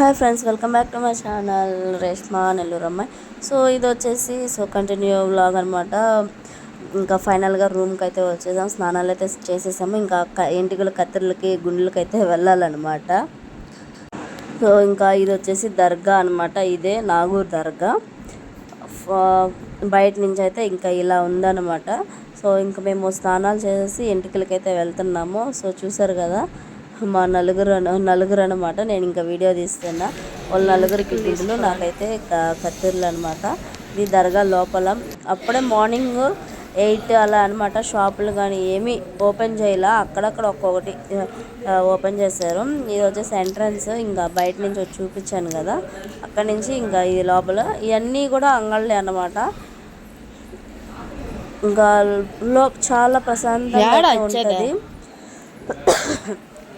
Hi friends welcome back to my channel Reshma Nellore అమ్మాయి. So ఇది వచ్చేసి so continue vlog అనమాట ఇంకా ఫైనల్గా రూమ్కి అయితే వచ్చేసాం స్నానాలు అయితే చేసేసాము. ఇంకా క- ఎంటికల కత్తిరలకి గుండెలకి అయితే వెళ్ళాలన్నమాట. సో ఇంకా ఇది వచ్చేసి దర్గా అనమాట ఇదే నాగూర్ దర్గా. బయట నుంచి అయితే ఇంకా ఇలా ఉందన్నమాట. సో ఇంకా మేము స్నానాలు చేసేసి ఎంటికలకి అయితే వెళ్తున్నాము. సో చూసారు కదా మా నలుగురు నలుగురు అనమాట నేను ఇంకా వీడియో తీస్తున్నా. వాళ్ళ నలుగురికి గుడ్లు నాకైతే కత్తిర్లు అనమాట ఇది దర్గా లోపల. అప్పుడే మార్నింగ్ ఎయిట్ అలా అనమాట షాపులు కానీ ఏమీ ఓపెన్ చేయలే. అక్కడక్కడ ఒక్కొక్కటి ఓపెన్ చేశారు. ఇది వచ్చేసి ఎంట్రన్స్ ఇంకా బయట నుంచి వచ్చి చూపించాను కదా. అక్కడి నుంచి ఇంకా ఇది లోపల ఇవన్నీ కూడా అంగళ్ళే అన్నమాట. ఇంకా లో చాలా ప్రశాంతంగా? ఉంటుంది.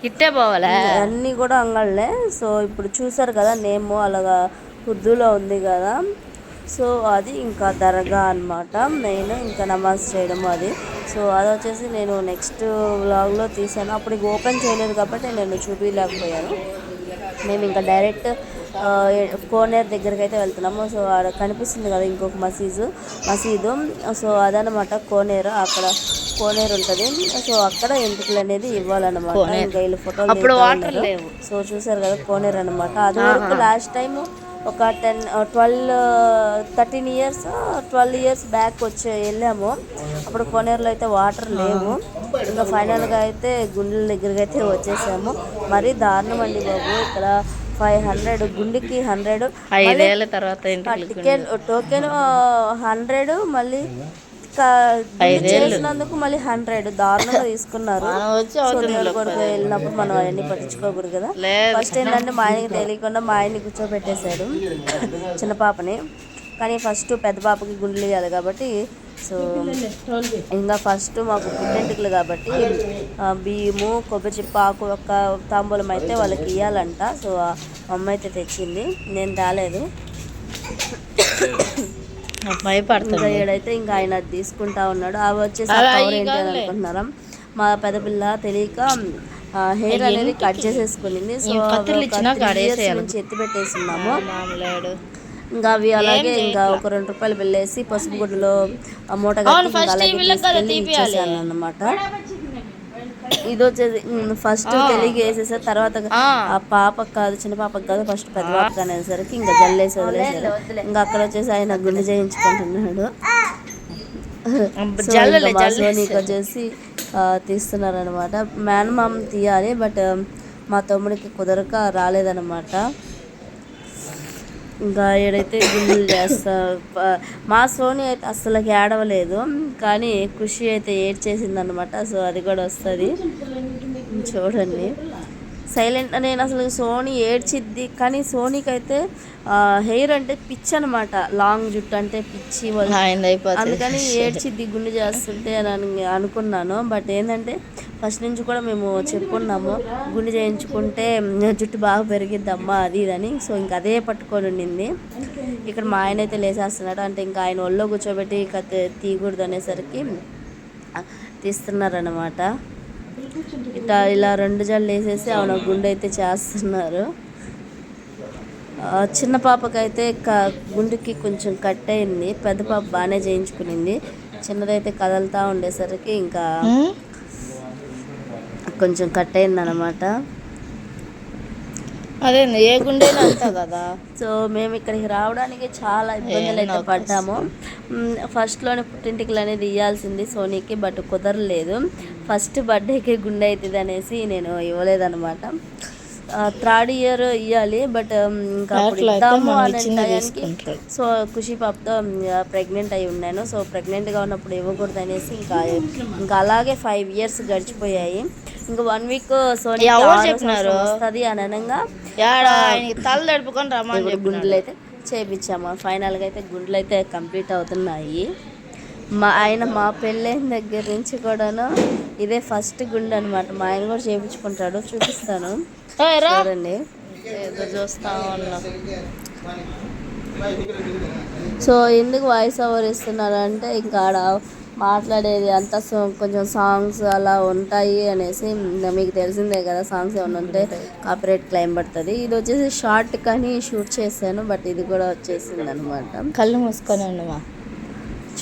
ఇట్టే పోవాలా? అన్నీ కూడా అంగళ్ళే. సో ఇప్పుడు చూసారు కదా నేమ్ అలాగా ఉర్దూలో ఉంది కదా. సో అది ఇంకా దర్గా అన్నమాట. మెయిన్ ఇంకా నమాజ్ చేయడం అది. సో అది వచ్చేసి నేను నెక్స్ట్ వ్లాగ్లో తీసాను. అప్పుడు ఓపెన్ చేయలేదు కాబట్టి నేను చూపించలేకపోయాను మేము ఇంకా డైరెక్ట్ కోనేరు దగ్గరికి అయితే వెళ్తున్నాము. సో ఆడ కనిపిస్తుంది కదా ఇంకొక మసీదు మసీదు. సో అదనమాట కోనేరు అక్కడ కోనేరు ఉంటుంది. సో అక్కడ ఎంటుకలు అనేది ఇవ్వాలన్నమాట. ఇంకా వీళ్ళు ఫోటోలు సో చూసారు కదా కోనేరు అనమాట అది వరకు లాస్ట్ టైం ఒక ten twelve thirteen years twelve years back వచ్చి వెళ్ళాము. అప్పుడు కోనేరులో అయితే వాటర్ లేవు. ఇంకా ఫైనల్గా అయితే గుండెల దగ్గరికి అయితే వచ్చేసాము. మరీ దారుణం అండి బాబు. ఇక్కడ ఫైవ్ హండ్రెడ్ గుండెకి హండ్రెడ్ ఐదేళ్ళ తర్వాత టికెట్ టోకెన్ హండ్రెడ్ మళ్ళీ చేసినందుకు మళ్ళీ హండ్రెడ్ దారుణంగా తీసుకున్నారు. వెళ్ళినప్పుడు మనం అవన్నీ పట్టించుకోకూడదు కదా. ఫస్ట్ ఏంటంటే మా ఆయనకి తెలియకుండా మా ఆయన్ని కూర్చోబెట్టేశాడు చిన్న పాపని. కానీ ఫస్ట్ పెద్ద పాపకి గుండెలు ఇవ్వాలి కాబట్టి సో ఇంకా ఫస్ట్ మాకు పుట్టెంటుకలు కాబట్టి బియ్యము కొబ్బరి చిప్ప ఆకు ఒక్క తాంబూలం అయితే వాళ్ళకి ఇవ్వాలంట సో అమ్మ అయితే తెచ్చింది నేను రాలేదు. భయపడుతుంది ఏడైతే ఇంకా ఆయన తీసుకుంటా ఉన్నాడు. అవి వచ్చేసి ఆ కవర్ ఏంటి అని అనుకుంటున్నారా? మా పెద్ద పిల్ల తెలియక హెయిర్ అనేది కట్ చేసేసుకునింది. సో నుంచి ఎత్తి పెట్టేస్తున్నాము. మామూలేడు ఇంకా అవి అలాగే ఇంకా ఒక రెండు రూపాయలు వెళ్ళేసి పసుపు గుడ్డలో ఆ మూట అన్నమాట ఇది వచ్చేసి ఫస్ట్ తెలిగి వేసేసా తర్వాత ఆ. పాపకు కాదు చిన్న పాపకు కాదు ఫస్ట్ పెద్ద పాపకు అనేసరికి ఇంకా జల్లేసి వదిలేసారు ఇంకా అక్కడ వచ్చేసి ఆయన గుండె చేయించుకుంటున్నాడు. సోనీకి వచ్చేసి తీస్తున్నారు అనమాట మేనమామ తీయాలి బట్ మా తమ్ముడికి కుదరక రాలేదన్నమాట. ఇంకా ఏడైతే గుండెలు చేస్తా మా సోని అయితే అస్సలు ఏడవలేదు. కానీ ఖుషి అయితే ఏడ్చేసింది అనమాట సో అది కూడా వస్తుంది. చూడండి. సైలెంట్ నేను అసలు సోని ఏడ్చిద్ది. కానీ సోనీకి అయితే హెయిర్ అంటే పిచ్చి అనమాట లాంగ్ జుట్టు అంటే పిచ్చి అందుకని ఏడ్చిద్ది గుండె చేస్తుంటే అను- అనుకున్నాను. బట్ ఏంటంటే ఫస్ట్ నుంచి కూడా మేము చెప్పుకున్నాము గుండె చేయించుకుంటే జుట్టు బాగా పెరిగిద్దమ్మా అది ఇదని సో ఇంకా అదే పట్టుకొని ఉండింది. ఇక్కడ మా ఆయన అయితే లేసేస్తున్నాడు. అంటే ఇంకా ఆయన ఒళ్ళో కూర్చోబెట్టి ఇక తీ- తీయకూడదు అనేసరికి తీస్తున్నారనమాట ఇట్లా ఇలా రెండు జళ్ళు వేసేసి ఆమె గుండె అయితే చేస్తున్నారు. చిన్న పాపకైతే క గుండెకి కొంచెం కట్ అయింది. పెద్ద పాప బాగానే చేయించుకునింది. చిన్నదైతే కదలతా ఉండేసరికి ఇంకా కొంచెం కట్ అయింది అనమాట అదే ఏ అంతా కదా? సో మేము ఇక్కడికి రావడానికి చాలా ఇబ్బందులు అయితే పడ్డాము. ఫస్ట్లోనే పుట్టింటికలు అనేది ఇవ్వాల్సింది సోనీకి బట్ కుదరలేదు. ఫస్ట్ బర్త్డేకి గుండె అవుతుంది అనేసి నేను ఇవ్వలేదన్నమాట. థర్డ్ ఇయర్ ఇవ్వాలి బట్ ఇంకా అప్పుడు ఇద్దాము అనే టయానికి సో ఖుషి పాపతో ప్రెగ్నెంట్ అయి ఉన్నాను. సో ప్రెగ్నెంట్గా ఉన్నప్పుడు ఇవ్వకూడదు అనేసి ఇంకా ఇంకా అలాగే ఫైవ్ ఇయర్స్ గడిచిపోయాయి. ఇంకా వన్ వీక్ సోనీ వస్తుంది అని అనగా తల తడుపుకొని రమ్మని గుండెలు అయితే చేపించాము. ఫైనల్గా అయితే గుండెలు అయితే కంప్లీట్ అవుతున్నాయి. మా ఆయన మా పెళ్ళైన దగ్గర నుంచి కూడాను ఇదే ఫస్ట్ గుండె అనమాట మా ఆయన కూడా చేపించుకుంటాడు చూపిస్తాను. చూడండి చూస్తా ఉన్నా. సో ఎందుకు వాయిస్ ఓవర్ ఇస్తున్నారు అంటే ఇంకా ఆడ మాట్లాడేది అంతా కొంచెం సాంగ్స్ అలా ఉంటాయి అనేసి మీకు తెలిసిందే కదా సాంగ్స్ ఏమైనా ఉంటే కాపరేట్ క్లైమ్ పడుతుంది. ఇది వచ్చేసి షార్ట్ కానీ షూట్ చేశాను బట్ ఇది కూడా వచ్చేసింది అనమాట కళ్ళు మూసుకొని ఉండమా?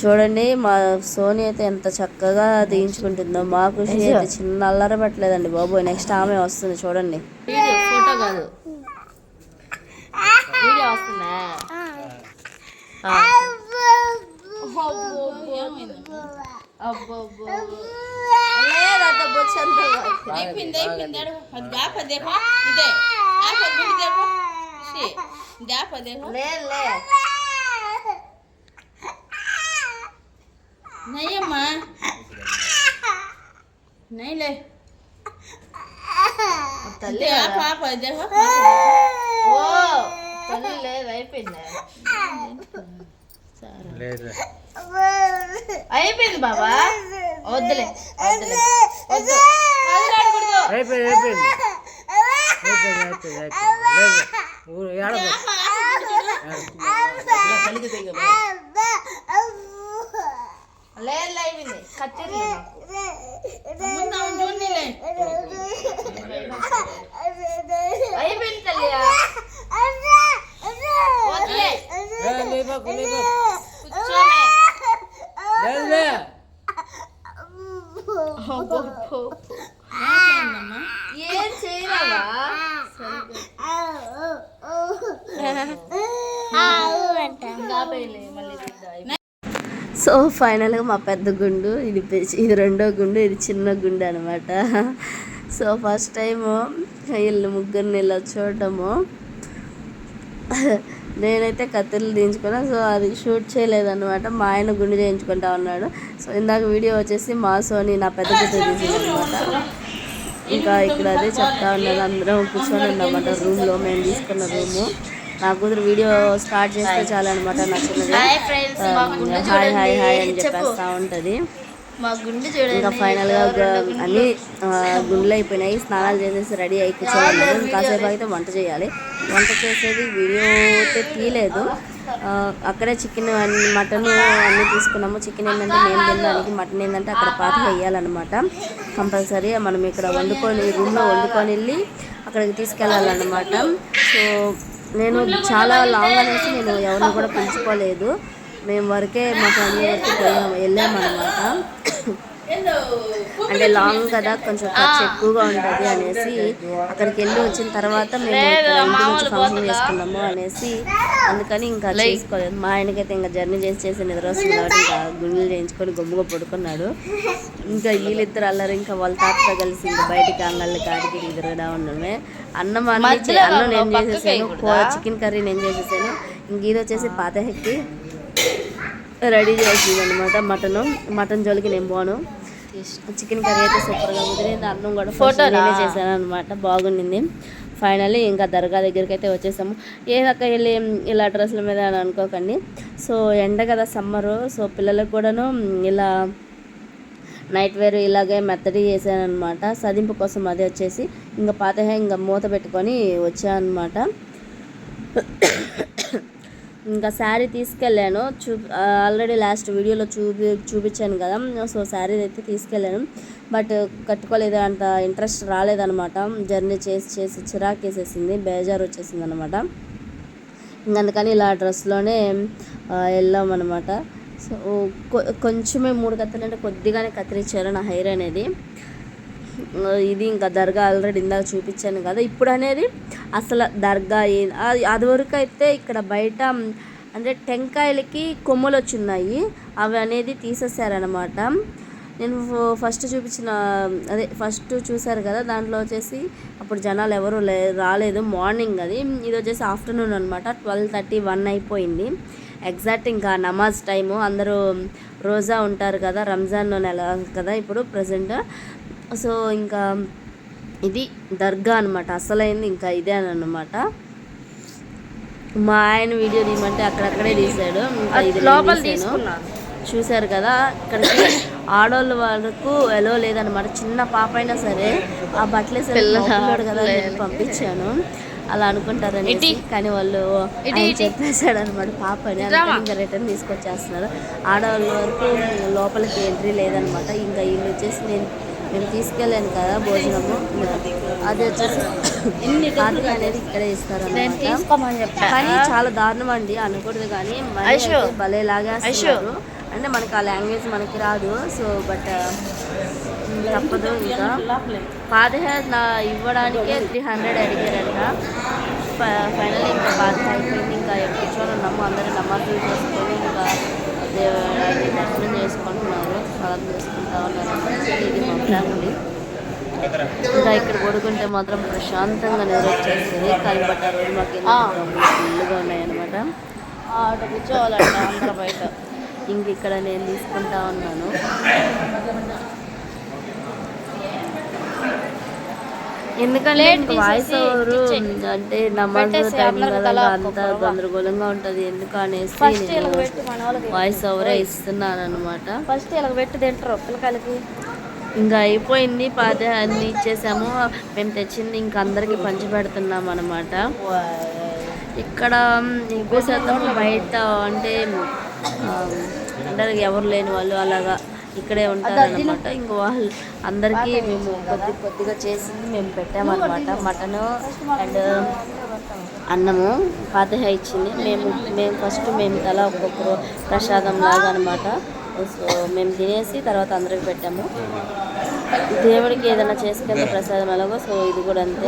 చూడండి మా సోని అయితే ఎంత చక్కగా తీయించుకుంటుందో మా ఖుషి అయితే చిన్న అల్లరి పట్టలేదండి బాబు నెక్స్ట్ ఆమె వస్తుంది చూడండి. వీడియో ఫోటో కాదు. వీడియో వస్తుందా? ఆ. అయిపోయింది అయిపోయింది. అది ఇదే. నయ్యమ్మా. నైలే తల్లి పాప ఓ తల్లి లేదు అయిపోయింది? అయిపోయింది బాబా? వద్దులే వద్దులే వద్దు. అయిపోయింది అయిపోయింది. అయిపోయింది అయిపోయింది లేదు ఊరు ఏడదు లేదు అయిపోయింది కత్తిర్లు ముందు ఆమె చూడనీలే. అయిపోయింది తల్లి వదిలే లేపకు లేపకు కూర్చోమే లేదులే ఏం చేయరావా సో ఫైనల్గా మా పెద్ద గుండు ఇది ఇది రెండో గుండు ఇది చిన్న గుండు అనమాట సో ఫస్ట్ టైము వీళ్ళు ముగ్గురిని ఇలా చూడటము నేనైతే కత్తిలు దించుకున్నా సో అది షూట్ చేయలేదన్నమాట. మా ఆయన గుండు చేయించుకుంటా ఉన్నాడు. సో ఇందాక వీడియో వచ్చేసి మా సోని నా పెద్ద కూతురు తీసిందనమాట ఇంకా ఇక్కడ అదే చెప్తా ఉన్నాను అందరం కూర్చొని ఉన్నమాట రూమ్లో మేము తీసుకున్న రూము. నా కూతురు వీడియో స్టార్ట్ చేస్తే చాలు అనమాట నచ్చినది. హాయ్ హాయ్ హాయ్ హాయ్ అని చెప్పేస్తా ఉంటది. మా గుండు చూడండి. ఇంకా ఫైనల్గా గ- అన్ని గుండ్లు అయిపోయినాయి. స్నానాలు చేసేసి రెడీ అయి కూర్చోవాలి. కాసేపు అయితే వంట చేయాలి. వంట చేసేది వీడియో అయితే తీయలేదు. అక్కడే చికెన్ మటన్ అన్నీ తీసుకున్నాము. చికెన్ ఏంటంటే మేము తినడానికి మటన్ ఏంటంటే అక్కడ పాత వేయాలన్నమాట. కంపల్సరీ మనం ఇక్కడ వండుకొని రూమ్లో వండుకొని వెళ్ళి అక్కడికి తీసుకెళ్ళాలన్నమాట. సో నేను చాలా లాంగ్ అనేసి నేను ఎవరిని కూడా పిలుచుకోలేదు. మేము వరకే మా ఫ్యామిలీ వరకు పోయాము వెళ్ళామన్నమాట. అంటే లాంగ్ కదా కొంచెం ఖర్చు ఎక్కువగా ఉంటుంది అనేసి అక్కడికి వెళ్ళి వచ్చిన తర్వాత మేము ఫంక్షన్ చేసుకున్నాము అనేసి అందుకని ఇంకా చేసుకోలేదు. మా ఆయనకైతే ఇంకా జర్నీ చేసి చేసి నిద్ర వస్తుంది కాబట్టి ఇంకా గుండెలు చేయించుకొని గమ్ముగా పడుకున్నాడు. ఇంకా వీళ్ళిద్దరు అల్లరి ఇంకా వాళ్ళ తాతతో కలిసి ఇంకా బయటికి అంగళ్ళకి కాడికి తిరగడా ఉండడమే అన్నం అన్ని అన్నం నేను చేసేసాను కూర చికెన్ కర్రీ నేను చేసేసాను. ఇంక ఇది వచ్చేసి పాత హెక్కి రెడీ చేసింది అనమాట మటన్ మటన్ జోలికి నేను పోను. చికెన్ కర్రీ అయితే సూపర్గా కుదిరింది అన్నం కూడా ఫోటో నేనే చేశాను అనమాట బాగుండింది. ఫైనల్లీ ఇంకా దర్గా దగ్గరికి అయితే వచ్చేసాము ఏదక్క వెళ్ళి ఇలా డ్రెస్సుల మీద అని అనుకోకండి. సో ఎండ కదా సమ్మరు. సో పిల్లలకు కూడాను ఇలా నైట్ వేర్ ఇలాగే మెత్తడి చేశాను అనమాట సదింపు కోసం అదే వచ్చేసి ఇంకా పాత ఇంకా మూత పెట్టుకొని వచ్చాను అనమాట ఇంకా శారీ తీసుకెళ్ళాను. చూ ఆల్రెడీ లాస్ట్ వీడియోలో చూపి చూపించాను కదా. సో శారీ అయితే తీసుకెళ్ళాను. బట్ కట్టుకోలేదు అంత ఇంట్రెస్ట్ రాలేదనమాట జర్నీ చేసి చేసి చిరాకు వేసేసింది. బేజారు వచ్చేసింది అనమాట అందుకని ఇలా డ్రెస్లోనే వెళ్ళామన్నమాట. సో కొ- కొంచెమే మూడు కత్తులు అంటే కొద్దిగానే కత్తిరించారు నా హెయిర్ అనేది. ఇది ఇంకా దర్గా ఆల్రెడీ ఇందాక చూపించాను కదా. ఇప్పుడు అనేది అసలు దర్గా ఏ- అది వరకు అయితే ఇక్కడ బయట అంటే టెంకాయలకి కొమ్మలు వచ్చున్నాయి. అవి అనేది తీసేసారనమాట నేను ఫస్ట్ చూపించిన అదే ఫస్ట్ చూశారు కదా దాంట్లో వచ్చేసి అప్పుడు జనాలు ఎవరు లే రాలేదు. మార్నింగ్ అది. ఇది వచ్చేసి ఆఫ్టర్నూన్ అనమాట ట్వెల్వ్ థర్టీ వన్ అయిపోయింది. ఎగ్జాక్ట్ ఇంకా నమాజ్ టైము. అందరూ రోజా ఉంటారు కదా రంజాన్ నెల కదా ఇప్పుడు ప్రజెంట్ సో ఇంకా ఇది దర్గా అనమాట అసలైంది ఇంకా ఇదే అనమాట మా ఆయన వీడియో తీయమంటే అక్కడక్కడే తీసాడు. ఇంకా ఇది నేను లోపల. తీసుకున్నాను. చూశారు కదా ఇక్కడికి ఆడవాళ్ళ వరకు ఎలో లేదనమాట చిన్న పాప అయినా సరే ఆ బట్టలు పిల్లడు కదా అని చెప్పి పంపించాను. అలా అనుకుంటారని కానీ వాళ్ళు చెప్పేశాడు అనమాట పాప అని ఇంకా రిటర్న్ తీసుకొచ్చేస్తున్నారు. ఆడవాళ్ళ వరకు లోపలికి ఎంట్రీ లేదనమాట ఇంకా వీళ్ళు వచ్చేసి నేను మేము తీసుకెళ్ళాను కదా భోజనము. అది వచ్చేసి పార్టీ అనేది ఇక్కడే ఇస్తారు కానీ చాలా దారుణం అండి అనకూడదు కానీ భలే అంటే మనకి ఆ లాంగ్వేజ్ మనకి రాదు సో బట్ తప్పదు ఇంకా. పాదయాత్ర నా ఇవ్వడానికే త్రీ హండ్రెడ్ అడిగారంట. ఫైనల్ ఇంకా బాధ అయిపోయింది. ఇంకా కూర్చొని ఉన్నాము అందరూ నమాజులు చేసుకొని ఇంకా దర్శనం చేసుకుంటున్నారు సలాం చేసుకుంటా ఇది మా ఫ్యామిలీ ఇంకా ఇక్కడ పడుకుంటే మాత్రం ప్రశాంతంగా నిద్ర వచ్చేస్తుంది. కానీ బట్ ఆ రోజు మాకు ఫుల్గా ఉన్నాయన్నమాట. ఆట కూర్చోవాలంట అందరూ బయట. ఇంక ఇక్కడ నేను తీసుకుంటా ఉన్నాను. ఎందుకంటే ఇంక వాయిస్ ఓవర్ అంటే నమాజ్ టైం కదా అంతా గందరగోళంగా ఉంటది. ఎందుకు అనేసి వాయిస్ ఓవరే ఇస్తున్నాను అనమాట ఫస్ట్ ఇలా పెట్టి తింటారు పిల్లకాయలకి. ఇంకా అయిపోయింది పాద అన్ని ఇచ్చేసాము. మేము తెచ్చింది ఇంక అందరికి పంచి పెడుతున్నాం అనమాట ఇక్కడ ఎక్కువ శాతం బయట అంటే అంటారు ఎవరు లేని వాళ్ళు అలాగా ఇక్కడే ఉంటారు అనమాట ఇంక వాళ్ళు అందరికీ మేము కొద్ది కొద్దిగా చేసింది మేము పెట్టామన్నమాట. మటను అండ్ అన్నము పాతహ ఇచ్చింది. మేము మేము ఫస్ట్ మేము తల ఒక్కొక్కరు ప్రసాదం లాగా అనమాట సో మేము తినేసి తర్వాత అందరికి పెట్టాము. దేవుడికి ఏదైనా చేసుకెళ్తే ప్రసాదం ఎలాగో సో ఇది కూడా అంతే.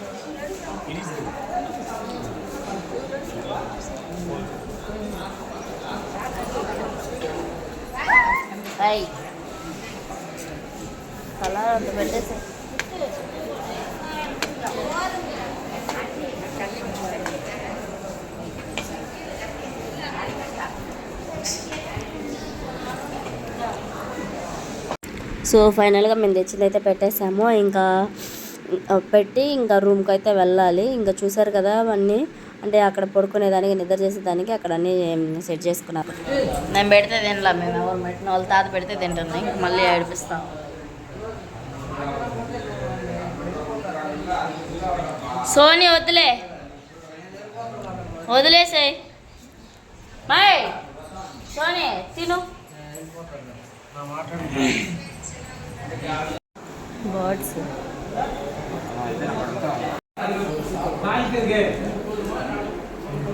అయ్ కలర్ అంత పెట్టేసి. సో ఫైనల్గా మేము తెచ్చింది అయితే పెట్టేసాము. ఇంకా పెట్టి ఇంకా రూమ్కి అయితే వెళ్ళాలి. ఇంకా చూసారు కదా అవన్నీ. అంటే అక్కడ పడుకునేదానికి నిద్ర చేసేదానికి అక్కడ అన్నీ సెట్ చేసుకున్నారు. నేను పెడితే తినలా మేము ఎవరు పెట్టిన వాళ్ళ తాత పెడితే తింటున్నాం ఇంక మళ్ళీ ఏడిపిస్తాం. సోని వదిలే. వదిలేసాయి. మాయ్ సోని తిను. బర్డ్స్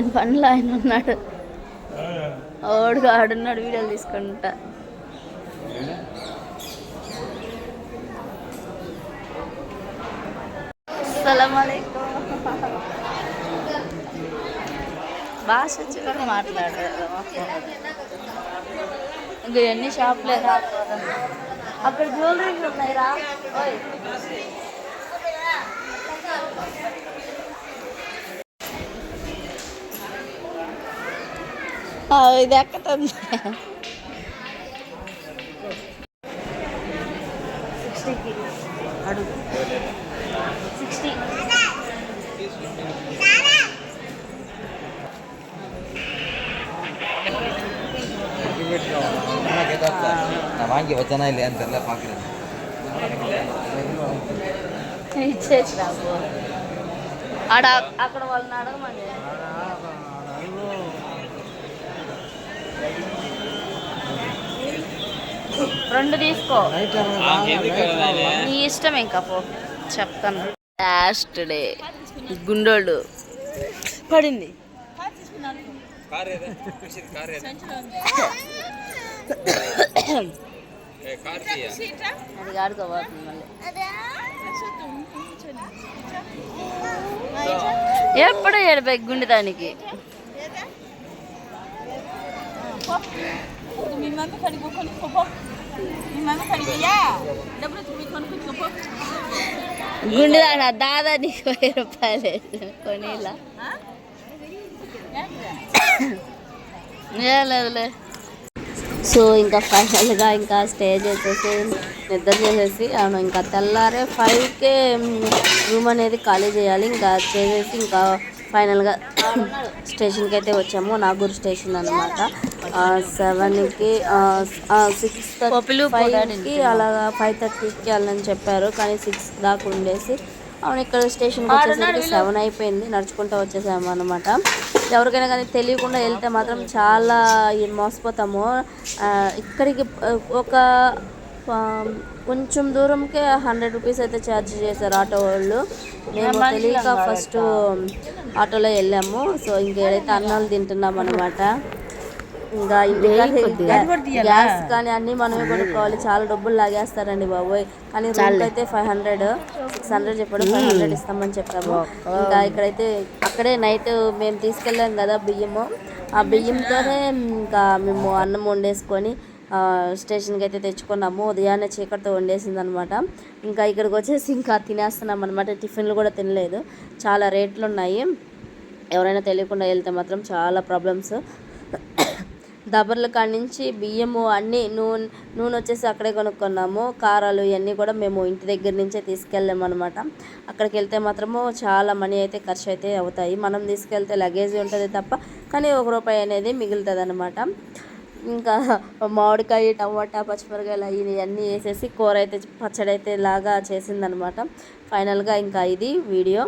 ఆయన పనులు ఆయన ఉన్నాడు. ఓడుగా ఆడున్నాడు వీడియోలు తీసుకుంటా. భాష వచ్చి మాట్లాడారు ఇంకా ఎన్ని షాపులే అక్కడ జ్యువెలరీ ఉన్నాయి రా ఓయ్ ఇది ఎక్కతుంది సిక్స్టీకి అడుగు సిక్స్టీ நான் வாங்கி வச்சேனா இல்லையான்னு தெரியல பார்க்குறேன் ఇచ్చేసి రాబో ఆడ అక్కడ వాళ్ళని అడగమని రెండు తీసుకో. నీ ఇష్టం ఇంకా పో చెప్తాను. లాస్ట్ డే గుండోళ్ళు. పడింది. అది ఆడుకోబోతుంది మళ్ళీ. ఎప్పుడు ఏడిపోయి గుండె దానికి? మీ మమ్మీ కడిగి గుండె దాదా నీకు వెయ్యి రూపాయలు. కొనిలా. ఏ లేదులే సో ఇంకా ఫైనల్గా ఇంకా స్టే చేసేసి నిద్ర చేసేసి అవును ఇంకా తెల్లారే ఫైవ్కే రూమ్ అనేది ఖాళీ చేయాలి. ఇంకా చేసేసి ఇంకా ఫైనల్గా స్టేషన్కి అయితే వచ్చాము నాగూర్ స్టేషన్ అనమాట సెవెన్కి సిక్స్ ఫైవ్కి అలాగా ఫైవ్ థర్టీకి వెళ్ళని చెప్పారు. కానీ సిక్స్ దాకా ఉండేసి అవును ఇక్కడ స్టేషన్కి వచ్చేసరికి సెవెన్ అయిపోయింది. నడుచుకుంటూ వచ్చేసాము అనమాట ఎవరికైనా కానీ తెలియకుండా వెళ్తే మాత్రం చాలా మోసపోతాము. ఇక్కడికి ఒక కొంచెం దూరంకే హండ్రెడ్ రూపీస్ అయితే ఛార్జ్ చేశారు ఆటో వాళ్ళు. మేము తెలియక ఫస్ట్ ఆటోలో వెళ్ళాము. సో ఇంకేదైతే అన్నాలు తింటున్నాం అనమాట ఇంకా గ్యాస్ కానీ అన్ని మనమే కొనుక్కోవాలి. చాలా డబ్బులు లాగేస్తారండి బాబోయ్. కానీ రూమ్ అయితే ఫైవ్ హండ్రెడ్ సిక్స్ హండ్రెడ్ చెప్పాడు ఫైవ్ హండ్రెడ్ ఇస్తామని చెప్పాము. ఇంకా ఇక్కడైతే అక్కడే నైట్ మేము తీసుకెళ్ళాం కదా బియ్యము ఆ బియ్యంతోనే ఇంకా మేము అన్నం వండేసుకొని స్టేషన్కి అయితే తెచ్చుకున్నాము. ఉదయాన్నే చీకటితో వండేసింది అనమాట ఇంకా ఇక్కడికి వచ్చేసి ఇంకా తినేస్తున్నాం అనమాట టిఫిన్లు కూడా తినలేదు. చాలా రేట్లు ఉన్నాయి. ఎవరైనా తెలియకుండా వెళ్తే మాత్రం చాలా ప్రాబ్లమ్స్ దబర్ల కాడ నుంచి బియ్యము అన్నీ నూనె నూనె వచ్చేసి అక్కడే కొనుక్కున్నాము. కారాలు ఇవన్నీ కూడా మేము ఇంటి దగ్గర నుంచే తీసుకెళ్ళాము అనమాట అక్కడికి వెళ్తే మాత్రము చాలా మనీ అయితే ఖర్చు అయితే అవుతాయి. మనం తీసుకెళ్తే లగేజ్ ఉంటుంది తప్ప కానీ ఒక రూపాయి అనేది మిగులుతుంది అనమాట ఇంకా మామిడికాయ టమాటా పచ్చిమిరకాయలు అవి ఇవన్నీ వేసేసి కూర అయితే పచ్చడి అయితే లాగా చేసిందనమాట ఫైనల్గా ఇంకా ఇది వీడియో.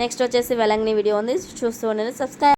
నెక్స్ట్ వచ్చేసి వెలంగిని వీడియో ఉంది. చూస్తూ ఉండేది సబ్స్క్రైబ్